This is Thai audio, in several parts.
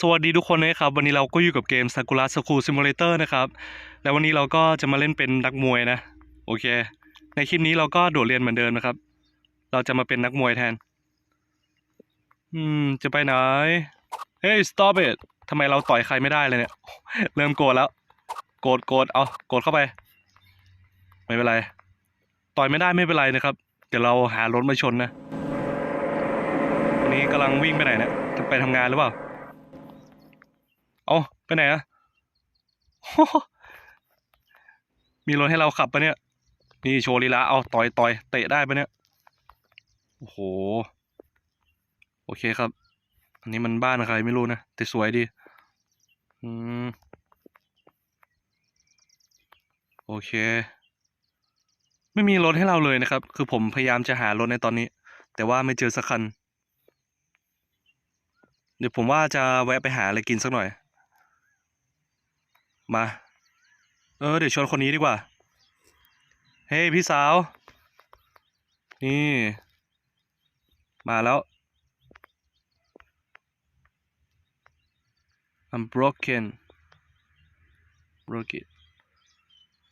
สวัสดีทุกคนนะครับ วันนี้เราก็อยู่กับเกม Sakura School Simulator นะครับ แล้ววันนี้เราก็จะมาเล่นเป็นนักมวยนะ โอเค ในคลิปนี้เราก็โดดเรียนเหมือนเดิมนะครับ เราจะมาเป็นนักมวยแทน อืม จะไปไหน เฮ้ย stop it ทำไมเราต่อยใครไม่ได้เลยเนี่ย เริ่มโกรธแล้ว โกรธโกรธเอาโกรธเข้าไป ไม่เป็นไร ต่อยไม่ได้ไม่เป็นไรนะครับ เดี๋ยวเราหารถมาชนนะวันนี้กำลังวิ่งไปไหนเนี่ย จะไปทำงานหรือเปล่า เอาไปไหนอะมีรถให้เราขับปะเนี่ยนี่โชว์ลีลาเอาต่อยต่อยเตะได้ปะเนี่ยโอ้โห โอเคครับ อันนี้มันบ้านใครไม่รู้นะแต่สวยดี อืม โอเค ไม่มีรถให้เราเลยนะครับ คือผมพยายามจะหารถในตอนนี้ แต่ว่าไม่เจอสักคัน เดี๋ยวผมว่าจะแวะไปหาอะไรกินสักหน่อย มา เออ เดี๋ยวชวนคนนี้ดีกว่า เฮ้ยพี่สาว นี่ มาแล้ว I'm broken broken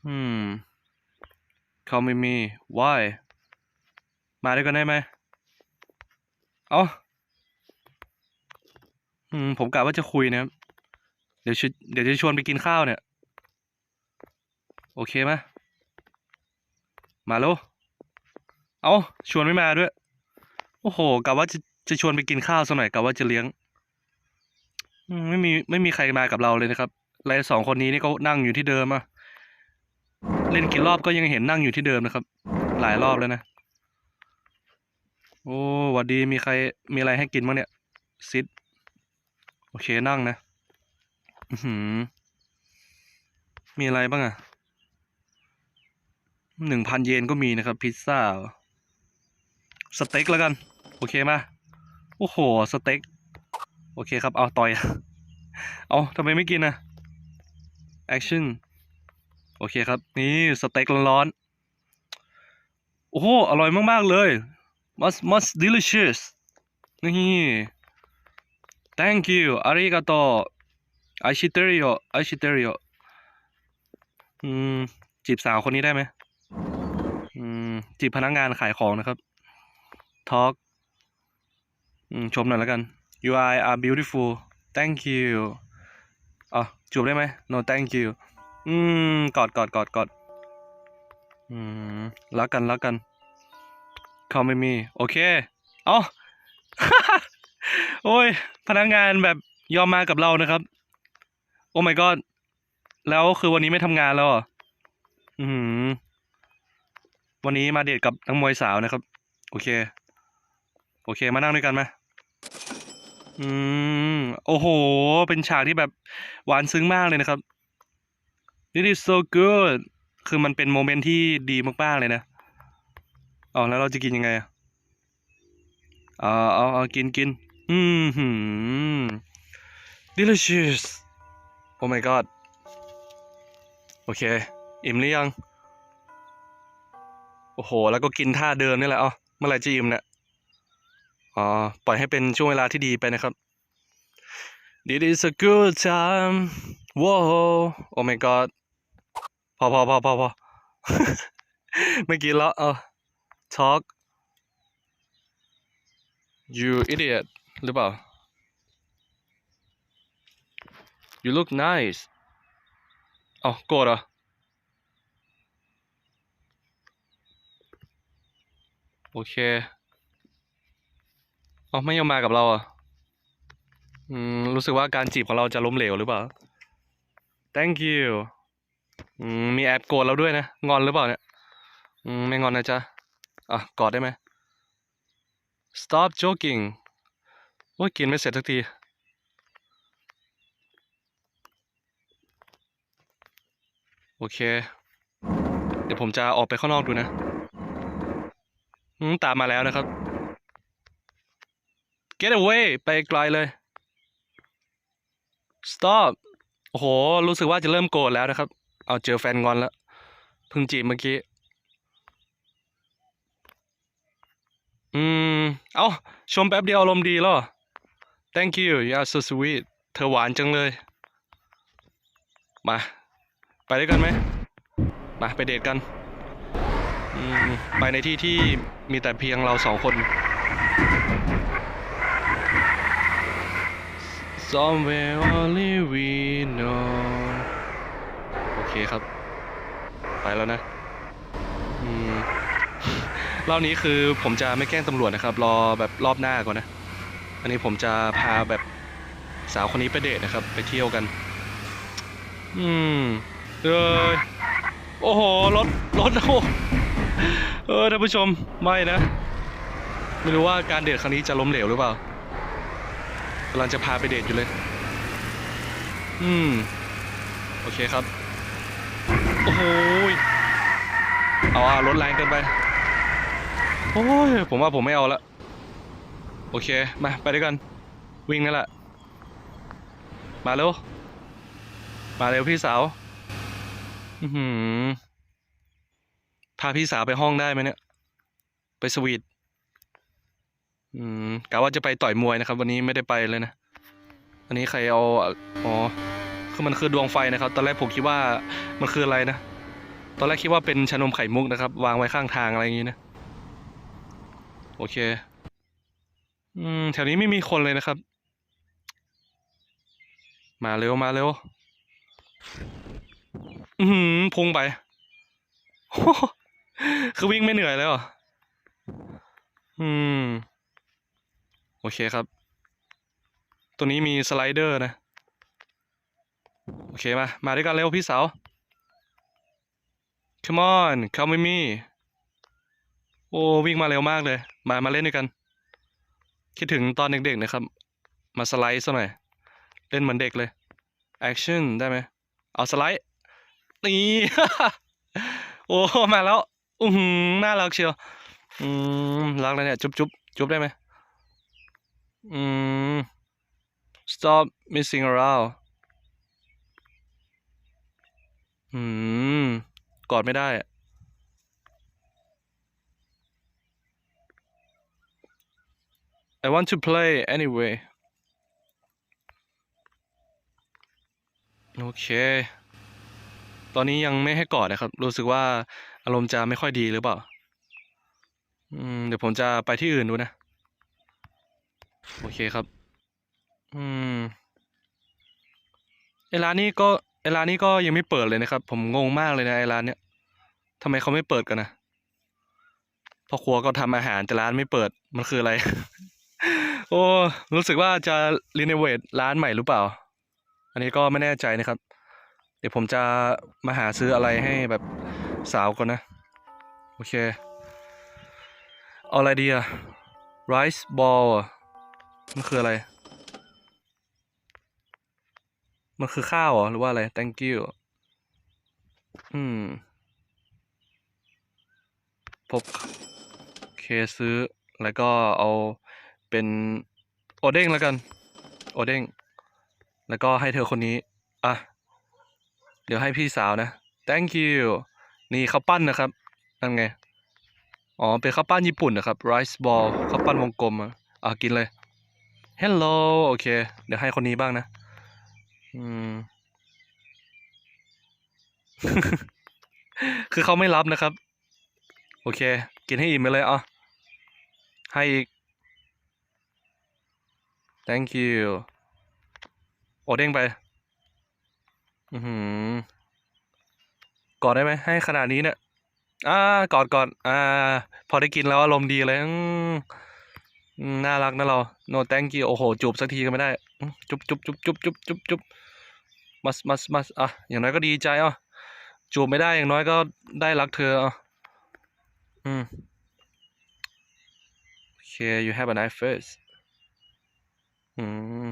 อืม Call me me why มาด้วยกันได้ไหมเอาอืมผมกะว่าจะคุยนะครับ เดี๋ยวเดี๋ยวจะชวนไปกินข้าวเนี่ย โอเคไหมมาแล้วเอาชวนไม่มาด้วย โอ้โหกะว่าจะจะชวนไปกินข้าวสักหน่อยกะว่าจะเลี้ยงไม่มีไม่มีใครมากับเราเลยนะครับแลสองคนนี้นี่ก็นั่งอยู่ที่เดิมอะเล่นกี่รอบก็ยังเห็นนั่งอยู่ที่เดิมนะครับ หลายรอบแล้วนะ โอ้หวัดดีมีใครมีอะไรให้กินบ้างเนี่ยซิดโอเคนั่งนะ อือหือ มีอะไรบ้างอะหนึ่งพันเยนก็มีนะครับ พิซซ่า สเต็กแล้วกัน โอเคมาโอ้โห สเต็ก โอเคครับ เอาต่อย เอาทำไมไม่กินนะแอคชั่น โอเคครับ นี่สเต็กร้อนๆโอ้โห อร่อยมาก ๆ เลย must must delicious นี่ thank you อาริกาโต ไอชิเตริโอไอชิเตริโออืม จีบสาวคนนี้ได้ไหมอืม จีบพนักงานขายของนะครับ talk อืม ชมหน่อยแล้วกัน you are are beautiful thank you อ๋อจูบได้ไหม no thank you อืม กอดกอดกอดกอดอืม รักกันรักกัน call me me โอเค เอาโอ้ย พนักงานแบบยอมมากับเรานะครับ โอ้ my god แล้วคือวันนี้ไม่ทำงานแล้วเหรออือหือวันนี้มาเดทกับนักมวยสาวนะครับ โอเค โอเค มานั่งด้วยกันไหมอืม โอ้โห เป็นฉากที่แบบหวานซึ้งมากเลยนะครับ This is so good คือมันเป็นโมเมนต์ที่ดีมากๆเลยนะอ๋อแล้วเราจะกินยังไงอะอ๋อเอาเอากินกินอืม delicious oh my god โอเค อิ่มหรือยัง โอ้โห แล้วก็กินท่าเดิมนี่แหละ เอ๋อเมื่อไหร่จะอิ่มเนี่ย อ๋อ ปล่อยให้เป็นช่วงเวลาที่ดีไปนะครับ This is a good time Whoa Oh my god พอพอพอพอพอไม่กินแล้วเออ talk you idiot หรือเปล่า you look nice อ้าโกรธเหรอ โอเคเอ้าไม่ยอมมากับเราอะ อืม รู้สึกว่าการจีบของเราจะล้มเหลวหรือเปล่า thank you อืม มีแอบโกรธเราด้วยนะ งอนหรือเปล่าเนี่ย อืม ไม่งอนนะจ๊ะ อะ กอดได้ไหม stop joking โอ้ยกินไม่เสร็จสักที โอเค เดี๋ยวผมจะออกไปข้างนอกดูนะตามมาแล้วนะครับ get away ไปไกลเลย stop โอ้โห รู้สึกว่าจะเริ่มโกรธแล้วนะครับ เอาเจอแฟนงอนแล้วเพิ่งจีบเมื่อกี้ อืม เอาชมแป๊บเดียวอารมณ์ดีแล้วเหรอ thank you you are so sweet เธอหวานจังเลย มา ไปด้วยกันไหมมาไปเดทกัน ไปในที่ที่มีแต่เพียงเราสองคน Somewhere only we know โอเคครับ ไปแล้วนะอืมรอบนี้คือผมจะไม่แกล้งตำรวจนะครับ รอแบบรอบหน้าก่อนนะ อันนี้ผมจะพาแบบสาวคนนี้ไปเดทนะครับ ไปเที่ยวกัน อืม เอยโอ้โหรถรถโอ้เออท่านผู้ชมไม่นะ ไม่รู้ว่าการเดทครั้งนี้จะล้มเหลวหรือเปล่ากำลังจะพาไปเดทอยู่เลย อืม โอเคครับ โอ้โหยเอาอะรถแรงเกินไป โอ้ย ผมว่าผมไม่เอาละ โอเค มา ไปด้วยกัน วิ่งนั่นแหละ มาเร็ว มาเร็วพี่สาว อือพาพี่สาวไปห้องได้ไหมเนี่ย ไปสวีทอืมกะว่าจะไปต่อยมวยนะครับ วันนี้ไม่ได้ไปเลยนะอันนี้ใครเอาอ๋อคือมันคือดวงไฟนะครับ ตอนแรกผมคิดว่ามันคืออะไรนะตอนแรกคิดว่าเป็นชานมไข่มุกนะครับ วางไว้ข้างทางอะไรอย่างนี้นะโอเค อืมแถวนี้ไม่มีคนเลยนะครับ มาเร็วมาเร็ว อือหือพุ่งไป คือวิ่งไม่เหนื่อยแล้วเหรอ อืม โอเคครับ ตัวนี้มีสไลเดอร์นะ โอเคมา มาด้วยกันเร็วพี่สาว come on come with me โอ้วิ่งมาเร็วมากเลย มามาเล่นด้วยกัน คิดถึงตอนเด็กๆนะครับ มาสไลด์ซะหน่อย เล่นเหมือนเด็กเลย action ได้ไหมเอาสไลด์ นี่ โอ้มาแล้วอือหือน่ารักเชียวอืมรักแล้วเนี่ย จุ๊บจุ๊บจุ๊บได้ไหมอืม stop messing around อืม กอดไม่ได้อ I want to play anyway โอเค ตอนนี้ยังไม่ให้กอดนะครับ รู้สึกว่าอารมณ์จะไม่ค่อยดีหรือเปล่าอืมเดี๋ยวผมจะไปที่อื่นดูนะ โอเคครับ อืมไอร้านนี้ก็ไอร้านนี้ก็ยังไม่เปิดเลยนะครับ ผมงงมากเลยนะไอร้านเนี้ยทำไมเขาไม่เปิดกันนะพ่อครัวก็ทำอาหารแต่ร้านไม่เปิดมันคืออะไร โอ้รู้สึกว่าจะรีโนเวทร้านใหม่หรือเปล่า อันนี้ก็ไม่แน่ใจนะครับ เดี๋ยวผมจะมาหาซื้ออะไรให้แบบสาวก่อนนะ โอเค เอาอะไรดีอะ rice ball อะมันคืออะไร มันคือข้าวเหรอ หรือว่าอะไร thank you อืม พบเคซื้อ แล้วก็เอาเป็นโอเด้งแล้วกัน โอเด้ง แล้วก็ให้เธอคนนี้ อะ เดี๋ยวให้พี่สาวนะ thank you นี่ข้าวปั้นนะครับนั่นไง อ๋อ เป็นข้าวปั้นญี่ปุ่นนะครับ rice ball ข้าวปั้นวงกลมอะอะกินเลย hello โอเค เดี๋ยวให้คนนี้บ้างนะ อืม คือเขาไม่รับนะครับ โอเค กินให้อิ่มไปเลยอะ ให้อีก thank you โอเด้งไป อือหือกอดได้ไหมให้ขนาดนี้เนี่ย อ่ากอดกอดอ่า พอได้กินแล้วอารมณ์ดีเลยน่ารักนะเรา no thank you โอ้โหจูบสักทีก็ไม่ได้ จุบจุบจุบจุบจุบจุบจุบมัสมัสมัสอะอย่างน้อยก็ดีใจอะจูบไม่ได้อย่างน้อยก็ได้รักเธออะอืมโอเค you have a nice face อืม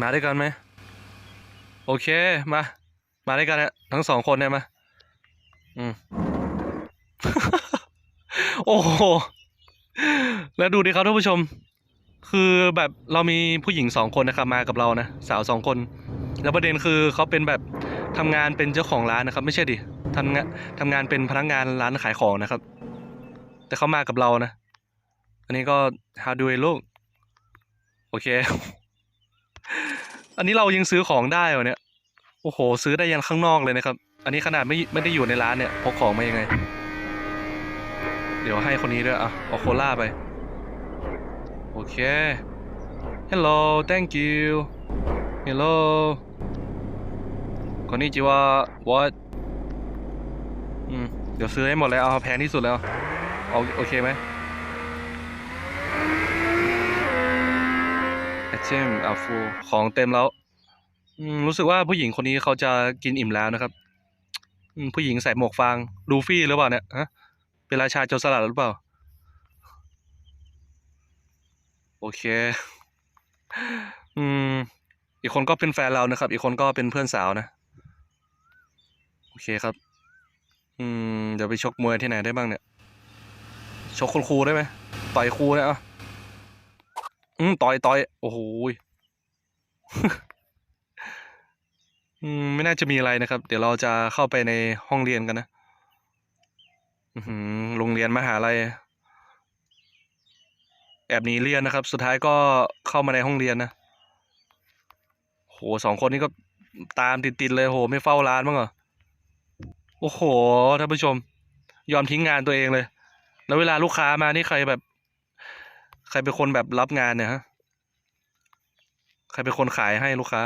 มาด้วยกันไหม โอเค มา มาด้วยกันนี่ยทั้งสองคนเนี่ยมา อืม โอ้โห แล้วดูดิครับท่านผู้ชม คือแบบเรามีผู้หญิงสองคนนะครับมากับเรานะ สาวสองคน แล้วประเด็นคือเขาเป็นแบบทำงานเป็นเจ้าของร้านนะครับ ไม่ใช่ดิทำงานทำงานเป็นพนักงานร้านขายของนะครับ แต่เขามากับเรานะ อันนี้ก็ how do I look โอเค อันนี้เรายังซื้อของได้เหรอเนี่ย โอ้โห ซื้อได้ยันข้างนอกเลยนะครับ อันนี้ขนาดไม่ไม่ได้อยู่ในร้านเนี่ยพกของมายังไง เดี๋ยวให้คนนี้ด้วยอะเอาโคล่าไป โอเค Hello thank you Hello คนนี้จีว่า what อืม เดี๋ยวซื้อให้หมดเลยเอาแพงที่สุดแล้ว เอาโอเคไหม ไอ เทมอาฟูของเต็มแล้วรู้สึกว่าผู้หญิงคนนี้เขาจะกินอิ่มแล้วนะครับผู้หญิงใส่หมวกฟางลูฟี่หรือเปล่าเนี่ยฮะเป็นราชาโจรสลัดหรือเปล่า โอเค อืม อีกคนก็เป็นแฟนเรานะครับ อีกคนก็เป็นเพื่อนสาวนะ โอเคครับ อืม เดี๋ยวไปชกมวยที่ไหนได้บ้างเนี่ย ชกคุณครูได้ไหมต่อยครูเนี่ยอะ อืมต่อยต่อยโอ้โหอืมไม่น่าจะมีอะไรนะครับ เดี๋ยวเราจะเข้าไปในห้องเรียนกันนะอือหือโรงเรียนมหาลัยแอบหนีเรียนนะครับ สุดท้ายก็เข้ามาในห้องเรียนนะโหสองคนนี้ก็ตามติดๆเลยโห ไม่เฝ้าร้านบ้างเหรอโอ้โหท่านผู้ชม ยอมทิ้งงานตัวเองเลย แล้วเวลาลูกค้ามานี่ใครแบบ ใครเป็นคนแบบรับงานเนี่ยฮะ ใครเป็นคนขายให้ลูกค้า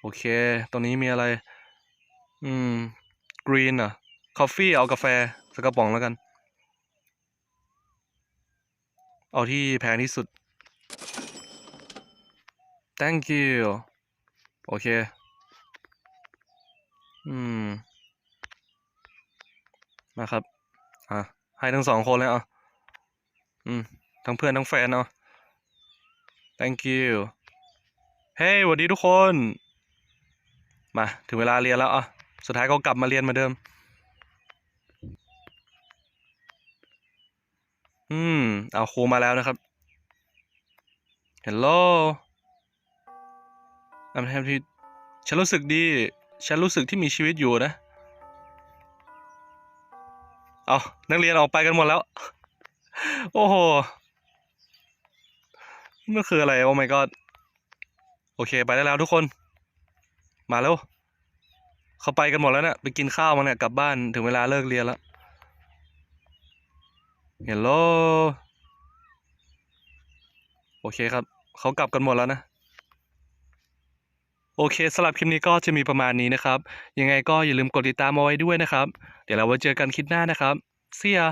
โอเค ตรงนี้มีอะไร อืม กรีนอะคอฟฟี่เอากาแฟสักกระป๋องแล้วกัน เอาที่แพงที่สุด thank you โอเค อืมมาครับ อะ ให้ทั้งสองคนเลยอะ อืม ทั้งเพื่อนทั้งแฟนเนาะ thank you เฮ้ยสวัสดีทุกคน มา ถึงเวลาเรียนแล้วอะ สุดท้ายก็กลับมาเรียนเหมือนเดิม อืม เอาครูมาแล้วนะครับ Hello I'm happy ฉันรู้สึกดี ฉันรู้สึกที่มีชีวิตอยู่นะ เอานักเรียนออกไปกันหมดแล้ว โอ้โห มันคืออะไรโอ้ my god โอเค ไปได้แล้วทุกคน มาแล้วเขาไปกันหมดแล้วเนะี่ยไปกินข้าวมาเนี่ยกลับบ้านถึงเวลาเลิกเรียนแล้วเฮลโลโอเคครับเขากลับกันหมดแล้วนะ โอเคสำหรับคลิปนี้ก็จะมีประมาณนี้นะครับ ยังไงก็อย่าลืมกดติดตามเอาไว้ด้วยนะครับ เดี๋ยวเราไว้เจอกันคลิปหน้านะครับ See ya